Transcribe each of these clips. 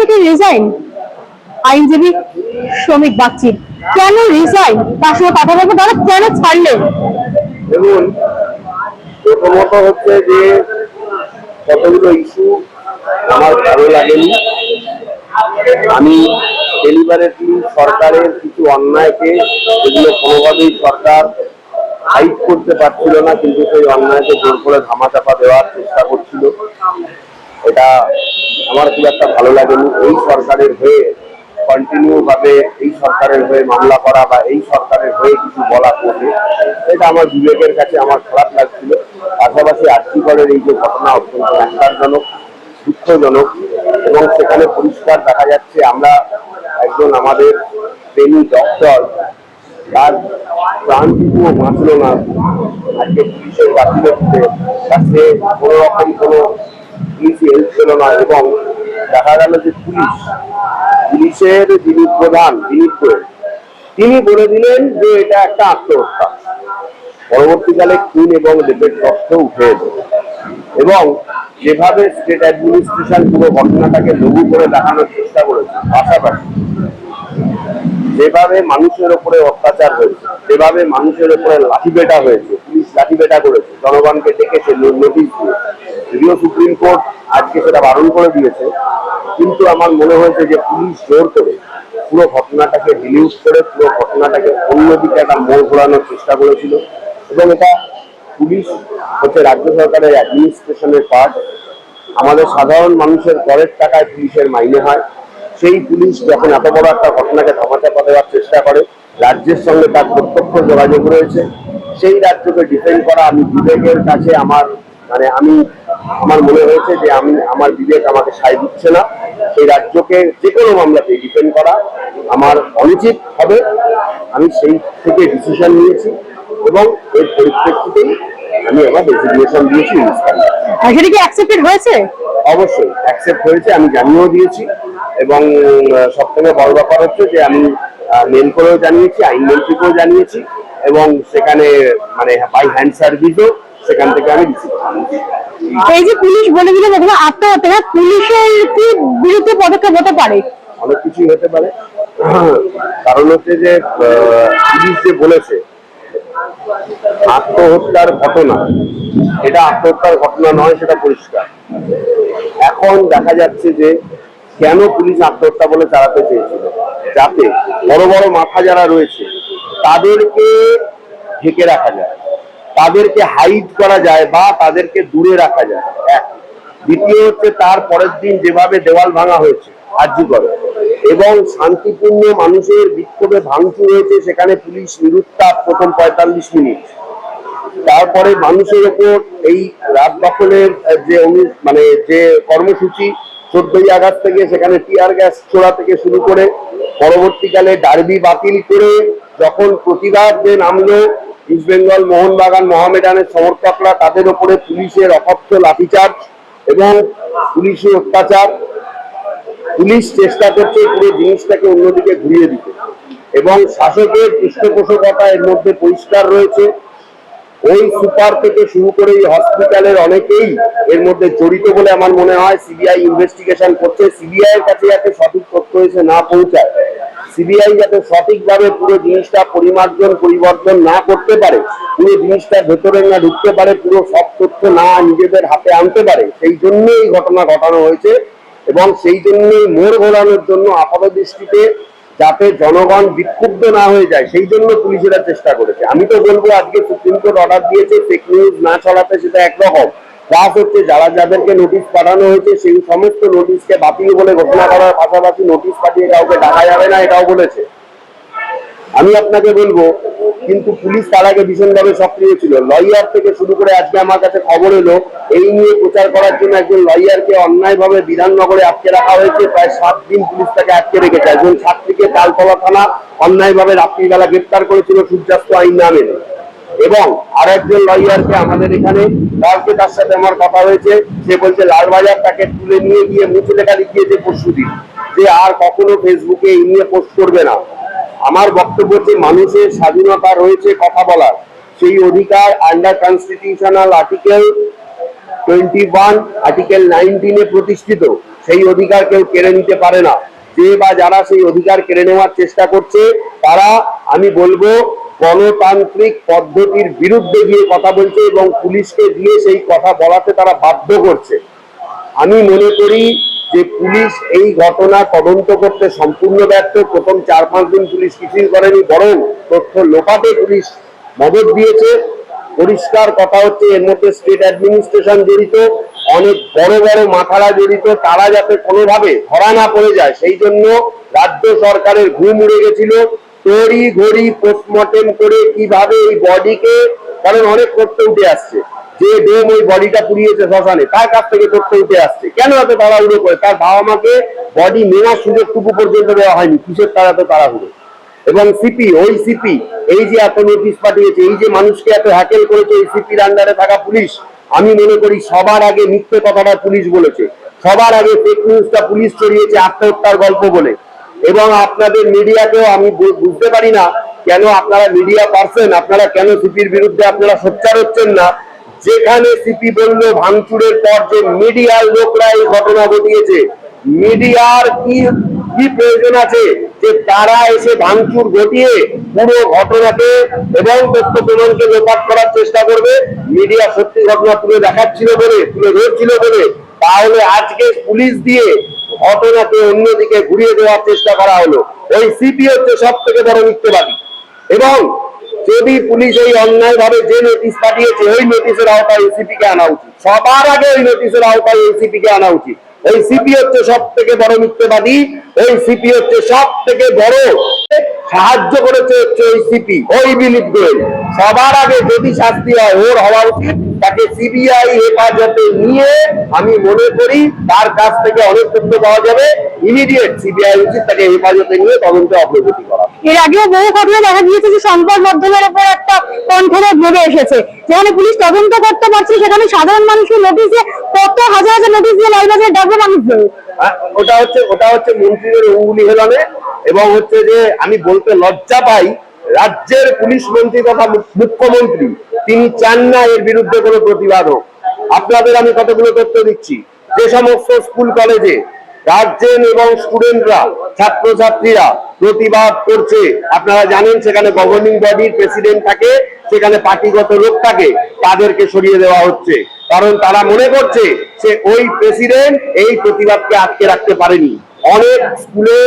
থেকে রিজাইন আইনজীবী শ্রমিক বাগচি, কেন রিজাইন তার সঙ্গে কথা বলব দাদা কেন ছাড়লেন দেখুন, প্রথমত হচ্ছে যে কতগুলো ইস্যু আমার ভালো লাগেনি। আমি ডেলিভারেটলি সরকারের কিছু অন্যায়কে যেগুলো কোনোভাবেই সরকার হাইট করতে পারছিল না, কিন্তু সেই অন্যায়কে জোর করে ধামাচাপা দেওয়ার চেষ্টা করছিল। এটা আমার খুব একটা ভালো লাগেনি। এই সরকারের হয়ে কন্টিনিউ ভাবে এই সরকারের হয়ে মামলা করা বা এই সরকারের হয়ে কিছু বলা করবে এটা আমার বিবেকের কাছে আমার খারাপ লাগছিল। পাশাপাশি আর্থিকরের এই যে ঘটনা অত্যন্ত ন্যাক্কারজনক দুঃখজনক এবং সেখানে পরিষ্কার দেখা যাচ্ছে আমরা একজন আমাদের প্রেমী ডক্টর তার প্রাণটুকুও বাঁচল না। আজকে পুলিশের গাফিলতিতে কাছে কোনো রকম কোনো পুলিশই হেল্প না এবং দেখা গেল যে পুলিশ, পুলিশের যিনি প্রধান দিলীপ তিনি বলে দিলেন যে এটা একটা আত্মহত্যা। পরবর্তীকালে এবং তথ্য উঠে এবং যেভাবে স্টেট অ্যাডমিনিস্ট্রেশন পুরো ঘটনাটাকে লঘু করে দেখানোর চেষ্টা করেছে, পাশাপাশি যেভাবে মানুষের উপরে অত্যাচার হয়েছে, যেভাবে মানুষের উপরে লাঠিপেটা হয়েছে পুলিশ লাঠিপেটা করেছে, জনগণকে ডেকেছে নোটিশ দিয়ে। যদিও সুপ্রিম কোর্ট আজকে সেটা বারণ করে দিয়েছে, কিন্তু আমার মনে হয়েছে যে পুলিশ জোর করে পুরো ঘটনাটাকে ডিলিউট করে, পুরো ঘটনাটাকে অন্যদিকে একটা মোড় ঘোরানোর চেষ্টা করেছিল। এবং এটা পুলিশ হচ্ছে রাজ্য সরকারের অ্যাডমিনিস্ট্রেশনের পার্ট আমাদের সাধারণ মানুষের করের টাকায় পুলিশের মাইনে হয়। সেই পুলিশ যখন এত বড় একটা ঘটনাকে ধামাচাপা দেওয়ার চেষ্টা করে, রাজ্যের সঙ্গে তার প্রত্যক্ষ যোগাযোগ রয়েছে। সেই রাজ্যকে ডিফেন্ড করা আমি বিবেকের কাছে আমার মানে আমি আমার মনে হয়েছে যে আমি আমার বিবেক আমাকে সায় দিচ্ছে না। সেই রাজ্যকে যে কোনো মামলাতে ডিফেন্ড করা আমার অনুচিত হবে। আমি সেই থেকে ডিসিশন নিয়েছি এবং এর পরিপ্রেক্ষিতেই আমি আমার রেজিগনেশন দিয়েছি সেটা কি অ্যাকসেপ্টেড হয়েছে? অবশ্যই অ্যাকসেপ্ট হয়েছে আমি জানিয়েও দিয়েছি এবং সব থেকে বড় ব্যাপার হচ্ছে যে আমি মেল করেও জানিয়েছি আইন মন্ত্রীকেও জানিয়েছি। এবং সেখানে মানে বাই হ্যান্ড সার্ভিসও সেখান থেকে আমি রিসিভ এই যে পুলিশ বলে দিল প্রথমে আত্মহত্যা না, পুলিশের কি বিরুদ্ধে পদক্ষেপ হতে পারে? অনেক কিছুই হতে পারে। কারণ হচ্ছে যে পুলিশ যে বলেছে আত্মহত্যার ঘটনা এটা আত্মহত্যার ঘটনা নয় সেটা পরিষ্কার। এখন দেখা যাচ্ছে যে কেন পুলিশ আত্মহত্যা বলে চালাতে চেয়েছিল? যাতে বড় বড় মাথা যারা রয়েছে তাদেরকে ঢেকে রাখা যায়। তাদেরকে হাইড করা যায় বা তাদেরকে দূরে রাখা যায়। এক। দ্বিতীয় হচ্ছে তার পরের দিন যেভাবে দেওয়াল ভাঙা হয়েছে আর্জি করে এবং শান্তিপূর্ণ মানুষের বিক্ষোভে ভাঙচুর হয়েছে, সেখানে পুলিশ নিরুত্তাপ প্রথম পঁয়তাল্লিশ মিনিট। তারপরে মানুষের ওপর এই রাত দখলের যে মানে যে কর্মসূচি চোদ্দই আগস্ট থেকে সেখানে টিয়ার গ্যাস ছোড়া থেকে শুরু করে পরবর্তীকালে ডার্বি বাতিল করে যখন প্রতিবাদ নামলো, ইস্ট বেঙ্গল, মোহনবাগান, মোহামেডানের সমর্থকরা তাদের ওপরে পুলিশের অকথ্য লাঠিচার্জ এবং পুলিশি অত্যাচার। পুলিশ চেষ্টা করছে পুরো জিনিসটাকে অন্যদিকে ঘুরিয়ে দিতে। এবং শাসকের পৃষ্ঠপোষকতা এর মধ্যে পরিষ্কার রয়েছে। ওই সুপার থেকে শুরু করে এই হসপিটালের অনেকেই এর মধ্যে জড়িত বলে আমার মনে হয় সিবিআই ইনভেস্টিগেশন করছে। সিবিআই এর কাছে যাতে সঠিক তথ্য এসে না পৌঁছায়, সিবিআই যাতে সঠিকভাবে পুরো জিনিসটা পরিমার্জন, পরিবর্তন না করতে পারে, পুরো জিনিসটা ভেতরে না ঢুকতে পারে, পুরো সব তথ্য না নিজেদের হাতে আনতে পারে, সেই জন্য এই ঘটনা ঘটানো হয়েছে এবং সেই জন্যই মোড় ঘোরানোর জন্য আপাত দৃষ্টিতে যাতে জনগণ বিক্ষুব্ধ না হয়ে যায়, সেই জন্য পুলিশেরা চেষ্টা করেছে। আমি তো বলব, আজকে সুপ্রিম কোর্ট অর্ডার দিয়েছে ফেক নিউজ না চলাতে সেটা একরকম। প্লাস হচ্ছে যারা যাদেরকে নোটিশ পাঠানো হয়েছে, সেই সমস্ত নোটিশকে বাতিল বলে ঘোষণা করার পাশাপাশি নোটিশ পাঠিয়ে কাউকে ডাকা যাবে না, এটাও বলেছে। আমি আপনাকে বলব, কিন্তু পুলিশ তার আগে ভীষণভাবে সক্রিয় ছিল। লয়ার থেকে শুরু করে আজকে আমার কাছে খবর এলো, এই নিয়ে প্রচার করার জন্য একজন লয়ারকে অন্যায়ভাবে বিধাননগরে আটকে রাখা হয়েছে। প্রায় সাত দিন পুলিশ তাকে আটকে রেখেছে। একজন ছাত্রীকে তালতলা থানা অন্যায়ভাবে রাত্রিবেলা গ্রেপ্তার করেছিল সূর্যাস্ত আইন না মেনে এবং আর একজন লয়ারকে আমাদের এখানে কালকে তার সাথে আমার কথা হয়েছে। সে বলছে, লালবাজার তাকে তুলে নিয়ে গিয়ে মুছে লেখা লিখিয়েছে পরশু দিন যে আর কখনো ফেসবুকে এই নিয়ে পোস্ট করবে না। আমার বক্তব্য মানুষের স্বাধীনতা রয়েছে কথা বলার, সেই অধিকার under constitutional article twenty one article নাইনটিনে প্রতিষ্ঠিত, সেই অধিকার কেউ কেড়ে নিতে পারে না। যে বা যারা সেই অধিকার কেড়ে নেওয়ার চেষ্টা করছে, তারা, আমি বলব, গণতান্ত্রিক পদ্ধতির বিরুদ্ধে গিয়ে কথা বলছে এবং পুলিশকে দিয়ে সেই কথা বলাতে তারা বাধ্য করছে। আমি মনে করি যে পুলিশ এই ঘটনা তদন্ত করতে সম্পূর্ণ ব্যর্থ, প্রথম চার পাঁচ দিন পুলিশ কিছুই করেনি, বরং তথ্য লোপাতে পুলিশ মদত দিয়েছে। পরিষ্কার কথা হচ্ছে, এর মধ্যে স্টেট অ্যাডমিনিস্ট্রেশন জড়িত, অনেক বড় বড় মাথারা জড়িত, তারা যাতে কোনোভাবে ধরা না পড়ে যায়, সেই জন্য রাজ্য সরকারের ঘুম উড়ে গেছিল। তড়ি ঘড়ি পোস্টমর্টেম করে কীভাবে এই বডিকে কারণ অনেক তথ্য উঠে আসছে। যে ডোম ওই বডিটা পুড়িয়েছে শ্মশানে, তার কাছ থেকে তথ্য উঠে আসছে। কেন এত তাড়াহুড়ো করে? তার বাবা মাকে বডি নেওয়ার সুযোগটুকু পর্যন্ত দেওয়া হয়নি, কিসের তার এত তাড়াহুড়ো? এবং সিপি, ওই সিপি, এই যে এত নোটিশ পাঠিয়েছে, এই যে মানুষকে এত হ্যাকেল করেছে এই সিপির আন্ডারে থাকা পুলিশ, আমি মনে করি সবার আগে মিথ্যে কথাটা পুলিশ বলেছে। সবার আগে ফেক নিউজটা পুলিশ ছড়িয়েছে আত্মহত্যার গল্প বলে। এবং আপনাদের মিডিয়াকেও আমি বুঝতে পারি না কেন আপনারা মিডিয়া পারছেন আপনারা কেন সিপির বিরুদ্ধে আপনারা সোচ্চার হচ্ছেন না? যেখানে সিপি বলল, ভাঙচুরের পর যে মিডিয়ার লোকরা এই ঘটনা ঘটিয়েছে, মিডিয়ার কি কি প্রয়োজন আছে যে তারা এসে ভাঙচুর ঘটিয়ে পুরো ঘটনাকে এবং তথ্য প্রমাণকে লোপাট করার চেষ্টা করবে? মিডিয়া সত্যি ঘটনা তুলে দেখাচ্ছিল বলে, তুলে ধরছিল বলে। তাহলে আজকে পুলিশ দিয়ে ঘটনাকে অন্যদিকে ঘুরিয়ে দেওয়ার চেষ্টা করা হলো। ওই সিপি হচ্ছে সব থেকে বড় মিথ্যেবাদী। এবং যদি পুলিশ এই অন্যায় ভাবে যে নোটিশ পাঠিয়েছে, ওই নোটিশের আওতায় এসিপি কে আনা উচিত। সবার আগে ওই নোটিশের আওতায় এসিপি কে আনা উচিত। ওই সিপি হচ্ছে সব থেকে বড় মিথ্যেবাদী ওই সিপি হচ্ছে সব থেকে বড়। সাহায্য করেছে হচ্ছে ওই সিপি ওই বিলিপ গোয়েল। সবার আগে যদি শাস্তি হয়, ওর হওয়া উচিত। তাকে সিবিআই হেফাজতে নিয়ে আমি মনে করি তার কাছ থেকে অনেক তথ্য পাওয়া যাবে। ইমিডিয়েট সিবিআই উচিত তাকে হেফাজতে নিয়ে তদন্তে অগ্রগতি করা এর আগেও বহু ঘটনা দেখা গিয়েছে যে সংবাদ মাধ্যমের উপর একটা কণ্ঠরোধ নেমে এসেছে। যেখানে পুলিশ তদন্ত করতে পারছে সেখানে সাধারণ মানুষকে নোটিশ কত হাজার হাজার নোটিশ দিয়ে লালবাজারে ডাকবে হ্যাঁ, ওটা হচ্ছে ওটা হচ্ছে মন্ত্রীদের অঙ্গুলি হেলানে এবং হচ্ছে যে আমি বলতে লজ্জা পাই রাজ্যের পুলিশ মন্ত্রী তথা মুখ্যমন্ত্রী তিনি চান না এর বিরুদ্ধে কোনো প্রতিবাদ হোক আপনাদের আমি কতগুলো তথ্য দিচ্ছি। যে সমস্ত স্কুল কলেজে গার্জেন এবং স্টুডেন্টরা, ছাত্রছাত্রীরা প্রতিবাদ করছে। আপনারা জানেন, সেখানে গভর্নিং বডির প্রেসিডেন্ট থাকে, সেখানে পার্টিগত লোক থাকে, তাদেরকে সরিয়ে দেওয়া হচ্ছে। কারণ তারা মনে করছে, সে ওই প্রেসিডেন্ট এই প্রতিবাদকে আটকে রাখতে পারেনি। অনেক স্কুলে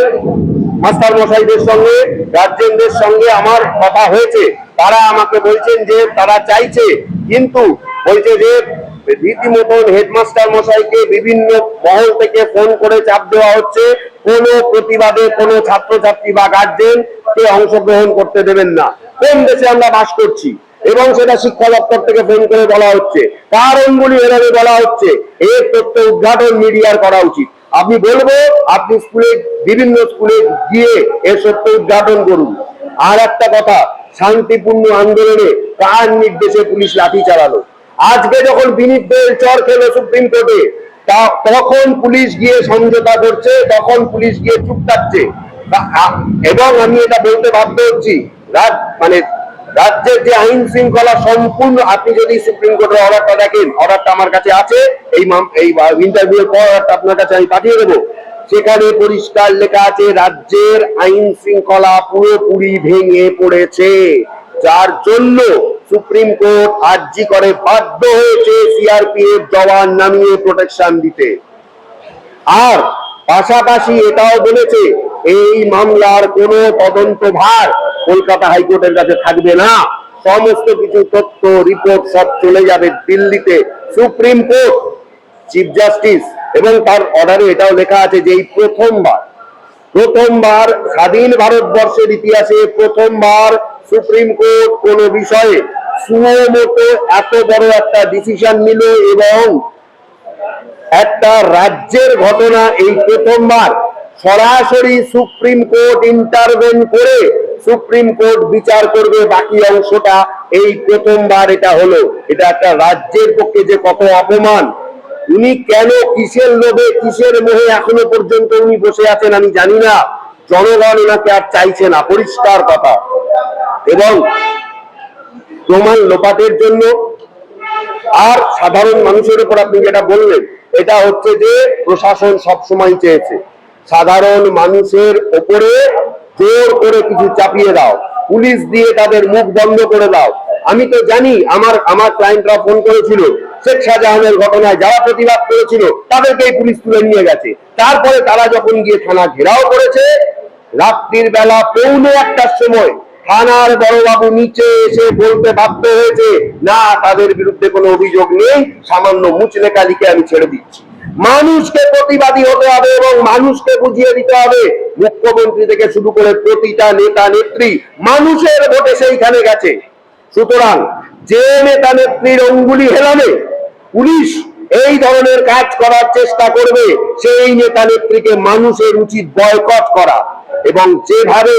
মাস্টার মশাইদের সঙ্গে, গার্জেনদের সঙ্গে আমার কথা হয়েছে। তারা আমাকে বলছেন যে, তারা চাইছে, কিন্তু বলছে যে রীতিমতন হেডমাস্টার মশাইকে বিভিন্ন মহল থেকে ফোন করে চাপ দেওয়া হচ্ছে। কোনো প্রতিবাদে কোনো ছাত্রছাত্রী বা গার্জেন কে অংশগ্রহণ করতে দেবেন না। কোন দেশে আমরা বাস করছি? এবং সেটা শিক্ষা দপ্তর থেকে ফোন করে বলা হচ্ছে। কার অঙ্গুলি এভাবে বলা হচ্ছে? এর তথ্য উদ্ঘাটন মিডিয়ার করা উচিত। আমি বলব, আপনি স্কুলে, বিভিন্ন স্কুলে গিয়ে এর সত্য উদ্ঘাটন করুন। আর একটা কথা, শান্তিপূর্ণ আন্দোলনে কার নির্দেশে পুলিশ লাঠি চালালো? আজকে যখন বিনীত গোয়েল চর খেলো সুপ্রিম কোর্টে তখন পুলিশ গিয়ে সমঝোতা করছে, তখন পুলিশ গিয়ে চুপ থাকছে। এবং আমি এটা বলতে বাধ্য হচ্ছি মানে রাজ্যের যে আইন শৃঙ্খলা সম্পূর্ণ, আপনি যদি সুপ্রিম কোর্টের অর্ডারটা দেখেন, অর্ডারটা আমার কাছে আছে, এই এই ইন্টারভিউ পর অর্ডারটা আপনার কাছে আমি পাঠিয়ে দেবো। সেখানে পরিষ্কার লেখা আছে, রাজ্যের আইন শৃঙ্খলা পুরোপুরি ভেঙে পড়েছে। যার জন্য সুপ্রিম কোর্ট আর্জি করে বাধ্য হয়েছে সিআরপিএফ জওয়ান নামিয়ে প্রোটেকশন দিতে। আর পাশাপাশি এটাও বলেছে, এই মামলার কোনো তদন্ত ভার কলকাতা হাইকোর্টের কাছে থাকবে না। সমস্ত কিছু তথ্য রিপোর্ট সব চলে যাবে দিল্লিতে। সুপ্রিম কোর্ট চিফ জাস্টিস এবং তার অর্ডারে এটাও লেখা আছে যে এই প্রথমবার প্রথমবার স্বাধীন ভারতবর্ষের ইতিহাসে প্রথমবার সুপ্রিম কোর্ট কোন বিষয়ে সুমতো এত বড় একটা ডিসিশন নিল এবং একটা রাজ্যের ঘটনা এই প্রথমবার সরাসরি সুপ্রিম কোর্ট ইন্টারভেন করে সুপ্রিম কোর্ট বিচার করবে বাকি অংশটা এই প্রথমবার এটা হলো। এটা একটা রাজ্যের পক্ষে যে কত অপমান। উনি কেন কিসের লোভে, কিসের মোহে এখনও পর্যন্ত উনি বসে আছেন আমি জানি না। জনগণ ওনাকে আর চাইছে না। পরিষ্কার কথা। এবং প্রমাণ লোপাটের জন্য আর সাধারণ মানুষের উপর আপনি যেটা বললেন, এটা হচ্ছে যে প্রশাসন সবসময় চেয়েছে, সাধারণ মানুষের ওপরে জোর করে কিছু চাপিয়ে দাও, পুলিশ দিয়ে তাদের মুখ বন্ধ করে দাও। আমি তো জানি আমার আমার ক্লায়েন্টরা ফোন করেছিল, শেখ শাহজাহানের ঘটনায় যারা প্রতিবাদ করেছিল, তাদেরকেই পুলিশ তুলে নিয়ে গেছে। তারপরে তারা যখন গিয়ে থানা ঘেরাও করেছে, রাত্রির বেলা পৌনে একটার সময় থানার বড়বাবু নিচে এসে বলতে বাধ্য হয়েছে, না, তাদের বিরুদ্ধে কোনো অভিযোগ নেই, সামান্য মুচলেখা লিখে আমি ছেড়ে দিচ্ছি। মানুষকে প্রতিবাদী হতে হবে এবং মানুষকে বুঝিয়ে দিতে হবে, মুখ্যমন্ত্রী থেকে শুরু করে প্রতিটা নেতা নেত্রী মানুষের ভোটে সেইখানে গেছে। সুতরাং যে নেতা নেত্রীর অঙ্গুলি হেলাবে, পুলিশ এই ধরনের কাজ করার চেষ্টা করবে, সেই নেতা নেত্রীকে মানুষের উচিত বয়কট করা। এবং যেভাবে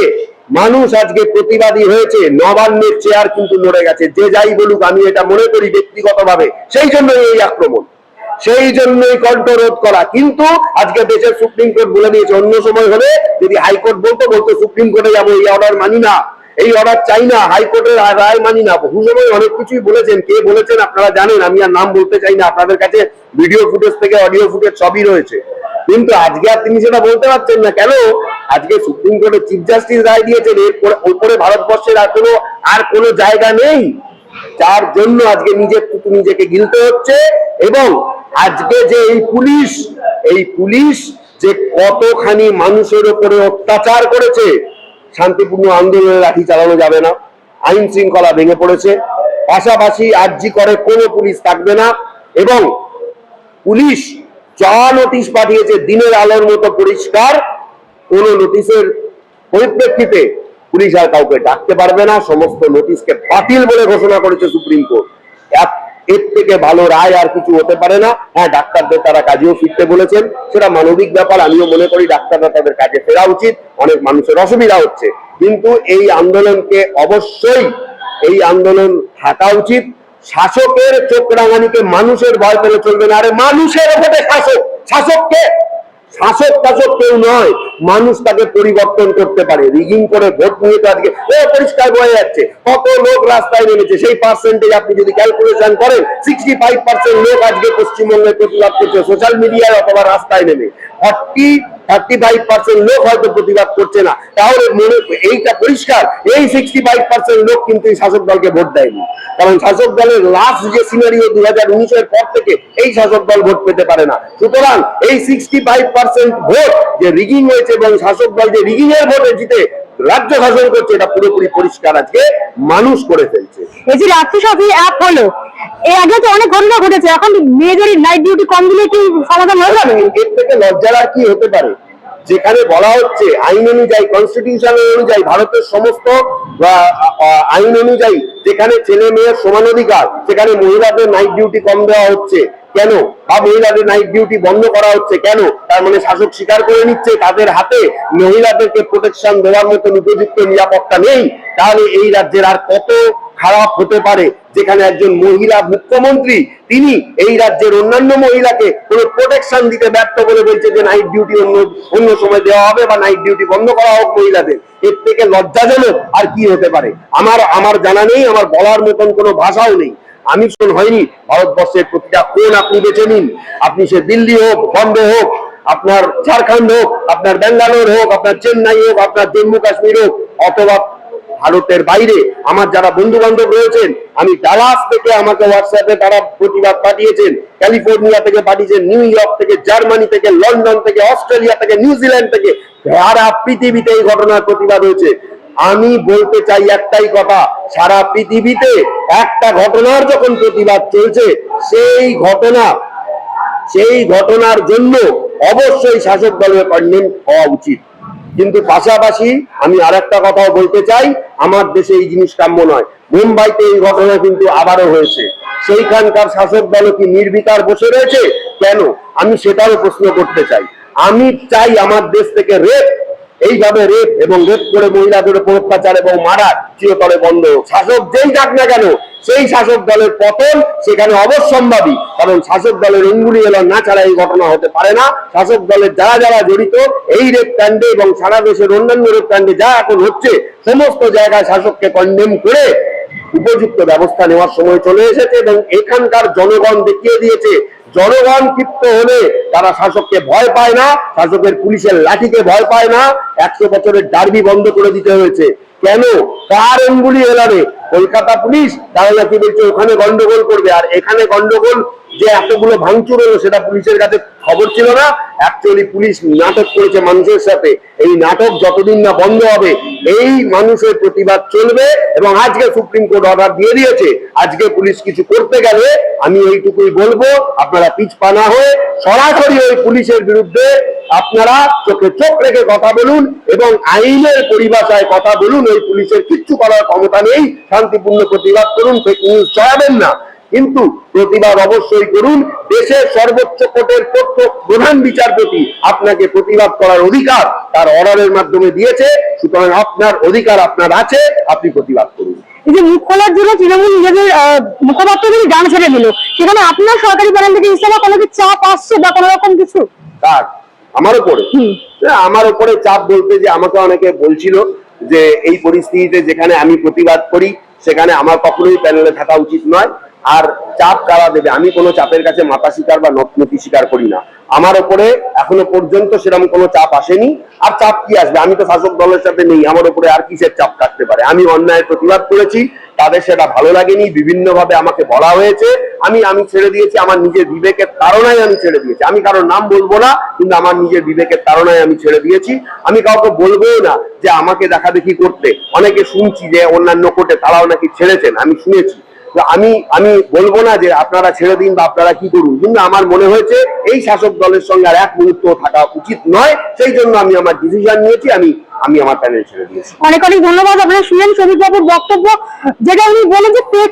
মানুষ আজকে প্রতিবাদী হয়েছে, নবান্নের চেয়ার কিন্তু লড়ে গেছে। যে যাই বলুক, আমি এটা মনে করি ব্যক্তিগতভাবে। সেই জন্য এই আক্রমণ। সেই জন্যই কণ্ঠরোধ করা। কিন্তু আজকে দেশের সুপ্রিম কোর্ট বলে দিয়েছে, অন্য সময় হলে যদি হাইকোর্ট বলতো বলতো, সুপ্রিম কোর্টে যাব, এই অর্ডার মানি না। এই অর্ডার চাই না, হাইকোর্টের রায় মানি না। বহু সময় অনেক কিছুই বলেছেন। কে বলেছেন আপনারা জানেন, আমি আর নাম বলতে চাই না। আপনাদের কাছে ভিডিও ফুটেজ থেকে অডিও ফুটেজ সবই রয়েছে। কিন্তু আজকে আর তিনি সেটা বলতে পারছেন না। কেন? আজকে সুপ্রিম কোর্টের চিফ জাস্টিস রায় দিয়েছেন এর উপরে ভারতবর্ষের আর কোনো আর কোনো জায়গা নেই। যার জন্য আজকে নিজের টুকু নিজেকে গিলতে হচ্ছে এবং আজকে যে এই পুলিশ এই পুলিশ যে কতখানি মানুষের ওপরে অত্যাচার করেছে, শান্তিপূর্ণ আন্দোলনে লাঠি চালানো যাবে না। আইন শৃঙ্খলা ভেঙে পড়েছে। পাশাপাশি আর্জি করে কোনো পুলিশ থাকবে না এবং পুলিশ যা নোটিশ পাঠিয়েছে দিনের আলোর মতো পরিষ্কার, কোন নোটিশের পরিপ্রেক্ষিতে পুলিশ আর কাউকে ডাকতে পারবে না। সমস্ত নোটিশকে বাতিল বলে ঘোষণা করেছে সুপ্রিম কোর্ট। এর থেকে ভালো রায় আর কিছু হতে পারে না। হ্যাঁ ডাক্তারদের তারা কাজেও ফিরতে বলেছেন। সেটা মানবিক ব্যাপার, আমিও মনে করি ডাক্তাররা তাদের কাজে ফেরা উচিত। অনেক মানুষের অসুবিধা হচ্ছে। কিন্তু এই আন্দোলনকে অবশ্যই, এই আন্দোলন থাকা উচিত। শাসকের চোখ রাঙানিকে মানুষের ভয় পেলে চলবে না। আরে মানুষের ভোটে শাসক, শাসককে? শাসক টাসক কেউ নয়। মানুষ তাকে পরিবর্তন করতে পারে। রিগিং করে ভোট নিয়ে তো আজকে ও পরিষ্কার হয়ে যাচ্ছে। কত লোক রাস্তায় নেমেছে। সেই পার্সেন্টেজ আপনি যদি ক্যালকুলেশন করেন সিক্সটি ফাইভ পার্সেন্ট লোক আজকে পশ্চিমবঙ্গে প্রতিবাদ করছে। সোশ্যাল মিডিয়ায় অথবা রাস্তায় নেমে। ফর্টি এই শাসক দল যে রিগিং এর ভোটে জিতে রাজ্য শাসন করছে, এটা পুরোপুরি পরিষ্কার আজকে মানুষ করে ফেলছে। এর আগে তো অনেক ঘটনা ঘটেছে, এখন মেজরি নাইট ডিউটি কম দিলে কি সমাধান হয়ে যাবে? থেকে লজ্জার আর কি হতে পারে? যেখানে বলা হচ্ছে আইন অনুযায়ী কনস্টিটিউশন অনুযায়ী ভারতের সমস্ত আইন অনুযায়ী যেখানে ছেলে মেয়ের সমান অধিকার, সেখানে মহিলাদের নাইট ডিউটি কম দেওয়া হচ্ছে। কেন? বা মহিলাদের নাইট ডিউটি বন্ধ করা হচ্ছে কেন? তার মানে শাসক স্বীকার করে নিচ্ছে তাদের হাতে মহিলাদেরকে প্রোটেকশন দেওয়ার মতন উপযুক্ত নিরাপত্তা নেই। তাহলে এই রাজ্যের আর কত খারাপ হতে পারে, যেখানে একজন মহিলা মুখ্যমন্ত্রী, তিনি এই রাজ্যের অন্যান্য মহিলাকে কোনো প্রোটেকশন দিতে ব্যর্থ বলে বলছে যে নাইট ডিউটি অন্য অন্য সময় দেওয়া হবে বা নাইট ডিউটি বন্ধ করা হোক মহিলাদের। এর থেকে লজ্জাজনক আর কি হতে পারে? আমার আমার জানা নেই, আমার বলার মতন কোনো ভাষাও নেই। আমি শোন হয়নি ভারতবর্ষের প্রতিটা কোন আপনি বেছে নিন। আপনি সে দিল্লি হোক, বম্বে হোক, আপনার ঝাড়খণ্ড হোক, আপনার ব্যাঙ্গালোর হোক, আপনার চেন্নাই হোক, আপনার জম্মু কাশ্মীর হোক, অথবা ভারতের বাইরে আমার যারা বন্ধু বান্ধব রয়েছেন, আমি ডালাস থেকে আমাকে হোয়াটসঅ্যাপে তারা প্রতিবাদ পাঠিয়েছেন, ক্যালিফোর্নিয়া থেকে পাঠিয়েছেন, নিউ ইয়র্ক থেকে, জার্মানি থেকে, লন্ডন থেকে, অস্ট্রেলিয়া থেকে নিউজিল্যান্ড থেকে, সারা পৃথিবীতে এই ঘটনার প্রতিবাদ হয়েছে। আমি বলতে চাই একটাই কথা, সারা পৃথিবীতে একটা ঘটনার যখন প্রতিবাদ চলছে, সেই ঘটনা, সেই ঘটনার জন্য অবশ্যই শাসক দলের কন্ডেম হওয়া উচিত। কিন্তু পাশাপাশি আমি আর একটা কথাও বলতে চাই, আমার দেশে এই জিনিস কাম্য নয়। মুম্বাইতে এই ঘটনা কিন্তু আবারও হয়েছে। সেইখানকার শাসক দল কি নির্বিকার বসে রয়েছে? কেন? আমি সেটাও প্রশ্ন করতে চাই। আমি চাই আমার দেশ থেকে রেপ এইভাবে রেপ এবং রেপ করে মহিলাদের উপর অত্যাচার এবং মারা চিরতরে বন্ধ। শাসক যেই যাক না কেন, সেই শাসক দলের পতন সেখানে অবশ্যম্ভাবী। কারণ শাসক দলের অঙ্গুলি এলান না ছাড়া এই ঘটনা হতে পারে না। শাসক দলের যারা যারা জড়িত, এই রেপ কাণ্ডে এবং সারা দেশের অন্যান্য রেপ কাণ্ডে যা এখন হচ্ছে, সমস্ত জায়গায় শাসককে কন্ডেম করে উপযুক্ত ব্যবস্থা নেওয়ার সময় চলে এসেছে এবং এখানকার জনগণ দেখিয়ে দিয়েছে জনগণ ক্ষিপ্ত হলে তারা শাসককে ভয় পায় না, শাসকের পুলিশের লাঠিকে ভয় পায় না। একশো বছরের ডার্বি বন্ধ করে দিতে হয়েছে। কেন? কার অঙ্গুলি এলারে কলকাতা পুলিশ? তারা নাকি বলছে, ওখানে গন্ডগোল করবে? আর এখানে গন্ডগোল যে এতগুলো ভাঙচুর হলো, সেটা পুলিশের কাছে খবর ছিল না। অ্যাকচুয়ালি পুলিশ নাটক করেছে মানুষের সাথে। এই নাটক যতদিন না বন্ধ হবে, এই মানুষের প্রতিবাদ চলবে এবং আজকে সুপ্রিম কোর্ট অর্ডার দিয়ে দিয়েছে। আজকে পুলিশ কিছু করতে গেলে আমি এইটুকুই বলব, আপনারা পিছপা না হয়ে সরাসরি ওই পুলিশের বিরুদ্ধে আপনারা চোখে চোখ রেখে কথা বলুন এবং আইনের পরিভাষায় কথা বলুন। ওই পুলিশের কিচ্ছু করার ক্ষমতা নেই। শান্তিপূর্ণ প্রতিবাদ করুন ফেক নিউজ ছড়াবেন না। কিন্তু প্রতিবাদ অবশ্যই করুন। দেশের সর্বোচ্চ কোর্টের তথ্য প্রধান বিচারপতি আপনাকে প্রতিবাদ করার অধিকার তার অর্ডারের মাধ্যমে দিয়েছে। সুতরাং আপনার অধিকার আপনার আছে আপনি প্রতিবাদ করুন। এই যে মুখ খোলার জন্য তৃণমূল নিজেদের আহ, মুখপাত্রদের গান ছেড়ে দিল। সেখানে আপনার সরকারি প্যানেল থেকে ইসলামা কোনো কি চাপ আসছে বা কোনো রকম কিছু? তার আমার উপরে। আমার উপরে চাপ বলতে যে আমাকে অনেকে বলছিল যে এই পরিস্থিতিতে যেখানে আমি প্রতিবাদ করি সেখানে আমার কখনোই প্যানেলে থাকা উচিত নয়। আর চাপ কারা দেবে? আমি কোনো চাপের কাছে মাথা স্বীকার বা নথনতি স্বীকার করি না। আমার উপরে এখনও পর্যন্ত সেরকম কোনো চাপ আসেনি। আর চাপ কি আসবে? আমি তো শাসক দলের সাথে নেই। আমার উপরে আর কিসের চাপ থাকতে পারে? আমি অন্যায়ের প্রতিবাদ করেছি। তাদের সেটা ভালো লাগেনি। বিভিন্ন ভাবে আমাকে বলা হয়েছে। আমি আমি ছেড়ে দিয়েছি। আমার নিজের বিবেকের তাড়নায় আমি ছেড়ে দিয়েছি। আমি কারোর নাম বলব না, কিন্তু আমার নিজের বিবেকের তাড়নায় আমি ছেড়ে দিয়েছি। আমি কাউকে বলবোও না যে আমাকে দেখা দেখি করতে। অনেকে শুনছি যে অন্যান্য কোর্টে তারাও নাকি ছেড়েছেন। আমি শুনেছি। আমি আমি বলব না যে আপনারা ছেড়ে দিন বা আপনারা কি করুন, কিন্তু আমার মনে হয়েছে এই শাসক দলের সঙ্গে আর এক মুহূর্ত থাকা উচিত নয়। সেই জন্য আমি আমার ডিসিশন নিয়েছি, আমি আমি আমার প্যানেল ছেড়ে দিয়েছি। অনেক অনেক ধন্যবাদ, আপনারা শুনলেন শফিক বাবুর বক্তব্য, যেটা উনি বলেন যে ফেক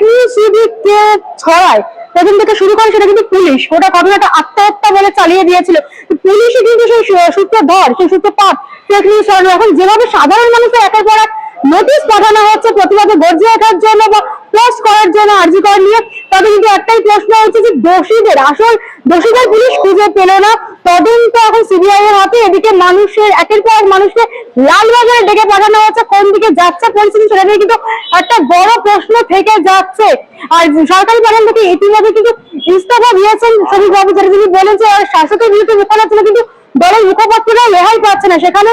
ছড়ায়, প্রথম থেকে শুরু করে সেটা কিন্তু পুলিশ, ওটা ঘটনাটা আত্মহত্যা বলে চালিয়ে দিয়েছিল। পুলিশই কিন্তু সেই সূত্রধর সেই সূত্রপাত ফেক নিউজ ছড়ানো, এখন যেভাবে সাধারণ মানুষের একের পর এক নোটিশ পাঠানো হচ্ছে, প্রতিবাদে গর্জে ওঠার জন্য বা পোস্ট করার জন্য আর্জি করার নিয়ে। তবে কিন্তু একটাই প্রশ্ন হচ্ছে যে দোষীদের, আসল দোষীদের পুলিশ খুঁজে পেল না। তদন্ত এখন সিবিআই এর হাতে। এদিকে মানুষের, একের পর এক মানুষকে লালবাজারে ডেকে পাঠানো হচ্ছে। কোন দিকে যাচ্ছে পরিস্থিতি সেটা নিয়ে কিন্তু একটা বড় প্রশ্ন থেকে যাচ্ছে। আর সরকারি প্যানেল থেকে ইতিমধ্যে কিন্তু ইস্তফা দিয়েছেন শফিক বাবু, যেটা তিনি বলেন যে শাসকের বিরুদ্ধে মোকাবেলা ছিল কিন্তু দলের মুখপাত্ররা রেহাই পাচ্ছে না। সেখানে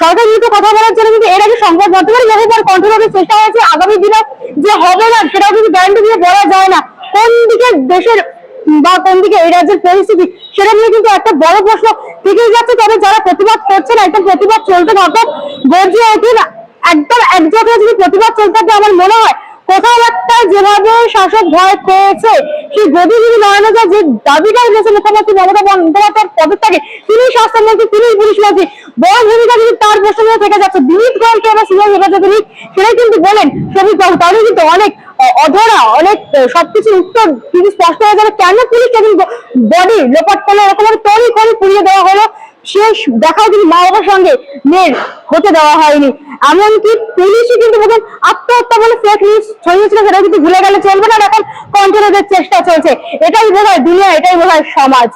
সরকার বিরুদ্ধে কথা বলার জন্য কিন্তু এর আগে সংবাদ মাধ্যমের বহুবার কন্ট্রোলের চেষ্টা হয়েছে আগামী দিনে যে হবে না সেটাও কিন্তু গ্যারান্টি দিয়ে বলা যায় না। কোন দিকে দেশের বা কোন দিকে এই রাজ্যের পরিস্থিতি সেটা নিয়ে কিন্তু একটা বড় প্রশ্ন থেকেই যাচ্ছে। তবে যারা প্রতিবাদ করছে না, একদম প্রতিবাদ চলতে থাকুক। গর্জিয়ে উঠুন একদম একযোগে যদি প্রতিবাদ চলতে থাকে, আমার মনে হয় একটা যেভাবে শাসক ভয় পেয়েছে সেই গদি যদি যায় যে দাবিটা উঠেছে মুখ্যমন্ত্রী মমতা বন্দ্যোপাধ্যায়ের তিনি স্বাস্থ্যমন্ত্রী তিনি পুলিশ মন্ত্রী বড় ভূমিকা কিন্তু তার প্রসঙ্গে থেকে যাচ্ছে দিলীপ গোয়ালকে এবার সিনিয়র সেটাই কিন্তু বলেন শফিক বাবু তাহলে কিন্তু অনেক অধরা অনেক আহ, সবকিছুর উত্তর তিনি স্পষ্ট হয়ে যাবে। কেন পুলিশ বডি লোপাট করল এরকম তৈরি করে পুড়িয়ে দেওয়া হলো? শেষ দেখাও কিন্তু মা বাবার সঙ্গে মেয়ের হতে দেওয়া হয়নি। এমনকি পুলিশই কিন্তু বলছেন আত্মহত্যা বলে ফেক নিউজ ছড়িয়েছিল সেটা কিন্তু ভুলে গেলে চলবে না, এখন কন্ট্রোলের চেষ্টা চলছে। এটাই বোধ হয় দুনিয়া, এটাই বোধ হয় সমাজ।